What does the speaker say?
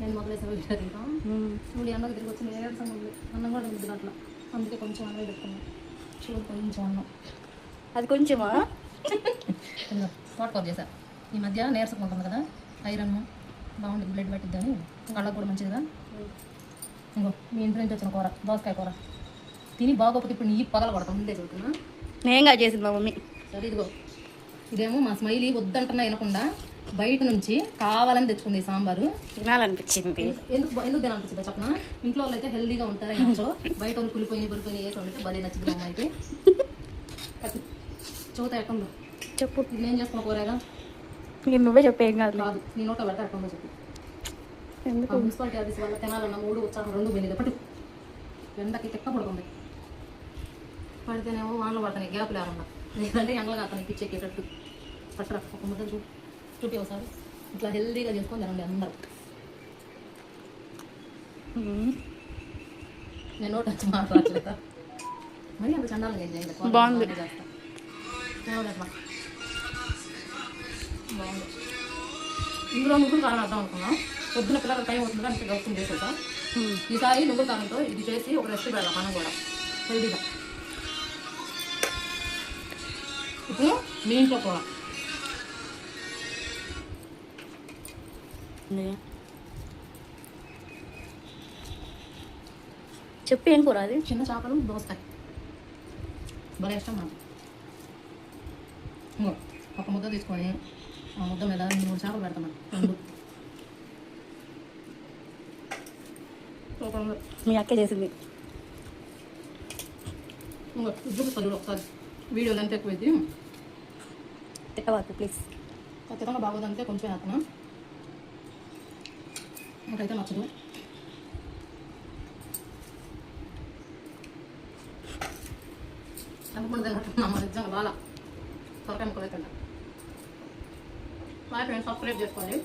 నేను మొదలేసాను ఇప్పుడు ఈ అన్నకు తిరిగి వచ్చింది. ఏడు సంగతి అన్నం కూడా తింటుంది దాంట్లో. అందుకే కొంచెం అన్నం పెట్టుకున్నాం. చూడు కొంచెం అన్నం. అది కొంచెమా? తోటకూర చేశా. ఈ మధ్య నీరసంగా ఉంటుంది కదా? ఐరన్ బాగుంటుంది బ్లడ్ పట్టిద్దని కళ్ళకు కూడా మంచిది కదా? ఇంకో మీ ఇంటి నుంచి వచ్చిన కూర. దోసకాయ కూర. తిని బాగోకపోతే ఇప్పుడు నీ పగల పడతాం ముందే చదువుతున్నా నేంగా చేసింది మా మమ్మీ. సరే ఇదిగో. ఇదేమో మా స్మైలీ వద్దంటున్నా వినకుండా. బయట నుంచి కావాలని తెచ్చుకుంది సాంబారు. తినాలనిపించింది. ఎందుకు ఎందుకు తినాలనిపించింది చెప్పనా? ఇంట్లో వాళ్ళు అయితే హెల్దీగా ఉంటారు ఇంట్లో? బయట వాళ్ళు కులిపోయి బురిపోయి వేసి వండితే భలే నచ్చింది మా అమ్మాయికి. చూత ఎట్టుందో చెప్పు. నేను చేసుకున్న కూరగా? నేను నువ్వే చెప్పేం కాదు. కాదు నీ నోట పెడతా ఎట్టుందో చెప్పు. ఎందుకు? మున్సిపాలిటీ ఆఫీస్ వల్ల తినాలన్న మూడు ఉత్సాహం రెండు పోయింది పట్టు ఎండకి తిక్క పడుతుంది పడితేనేమో వానలు పడుతున్నాయి గ్యాప్ లేకుండా లేదంటే ఎండలు కాస్తాయి పిచ్చెక్కేటట్టు. పట్టరా ఒక ముద్ద చూ చూపి ఒకసారి. ఇట్లా హెల్దీగా చేసుకొని తినండి అందరూ. నేను నోట్ వచ్చి మాట్లాడలేదా మరి అంత చండాలంగా ఏం బాగుంది. ఇందులో నువ్వులు కారం అర్థం అనుకున్నా. పొద్దున పిల్లల టైం వస్తుంది అంటే గౌతం మ్మ్. ఈసారి నువ్వుల కారంతో ఇది చేసి ఒక రెస్ట్ పెడదాం మనం కూడా. హెల్దీగా. ఇప్పుడు మీ ఇంట్లో కూర. చెప్పు ఏం కూర అది? చిన్న చేపలు దోసకాయ. భలే ఇష్టం నాకు. ఇంకో ఒక ముద్ద తీసుకొని ఆ ముద్ద మీద మూడు చేపలు పెడతాం రెండు. మీ అక్కే చేసింది. ఇంకో ఇది చూపిస్తా చూడు ఒకసారి. వీడియోలు ఎంత ఎక్కువ తిట్టవాకు ప్లీజ్. ఖచ్చితంగా బాగోదంటే కొంచెం వేస్తున్నా నాకైతే నచ్చదు. అనుకుంటే నిజంగా బాగా త్వరగా ముక్కలు తింటా ఫ్రెండ్స్ సబ్స్క్రైబ్ చేసుకోండి.